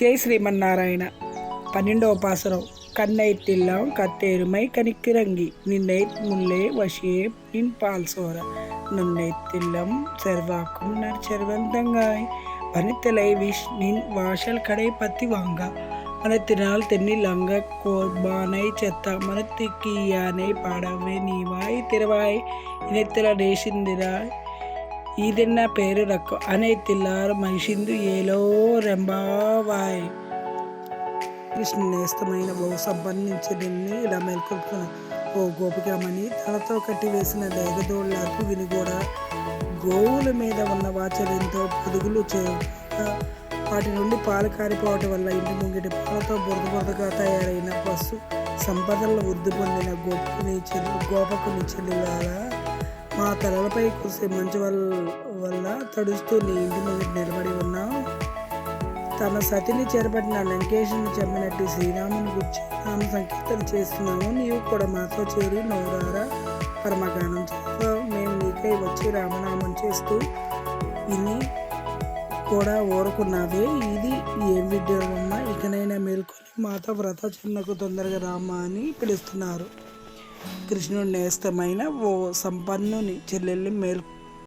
ஜெய் ஸ்ரீமன்னாராயண. பன்னெண்டవ பாசுரம் கண்ணைத்தெல்லாம் கத்தெருமை கனிக்கிறங்கி நின்னை முல்லை வசியே நின் பால் சோர நுன்னைத்தெல்லாம் செர்வாக்கும் நர் செர்வந்தங்காய் வனத்திலை விஷ் நின் வாசல் கடை பத்தி வாங்க. மனத்தினால் தென்னில் அங்க கோர்பானை செத்தா. மனத்துக்கு யானை பாடவே நீவாய் திருவாய் இனத்தில நேசிந்திராய் ఇదన్న పేరు రక్కు? అనేతిల్లారు మనిషిందు ఏలో రెంబావాయ్. కృష్ణుని నేస్తమైన బహు సంబంధించి నిన్ను ఇలా మేల్కొల్పుతున్నాను ఓ గోపికమణి తనతో కట్టి వేసిన లేగదోళ్ళకు విని కూడా గోవుల మీద ఉన్న వాచలంతో పొదుగులు చే వాటి నుండి పాలు కారిపోవటం వల్ల ఇంటి ముంగిటి పాలతో బురద బురదగా తయారైన పశు సంపదలను వృద్ధి పొందిన గోపుని చెల్లు గోపకుని చెల్లులారా. మా తలలపై కురిసే మంచు వల్ల వల్ల తడుస్తూ నీ ఇంటి ముందు నిలబడి ఉన్నావు తన సతిని చేరబడిన లంకేశుని చెప్పినట్టు శ్రీరాముని గురించి ఆమె సంకీర్తన చేస్తున్నాము నీవు కూడా మాతో చేరి నోరారా పరమగానం చేస్తావు. మేము నీకై వచ్చి రామనామం చేస్తూ ఇని కూడా ఓరుకున్నావే ఇది ఏం విడ్డూరమమ్మా? ఇకనైనా మేల్కొని మాతో వ్రత చిన్నకు తొందరగా రామ్మా అని పిలుస్తున్నారు. కృష్ణుడి నేస్తమైన ఓ సంపన్నుని చెల్లెల్ని మేల్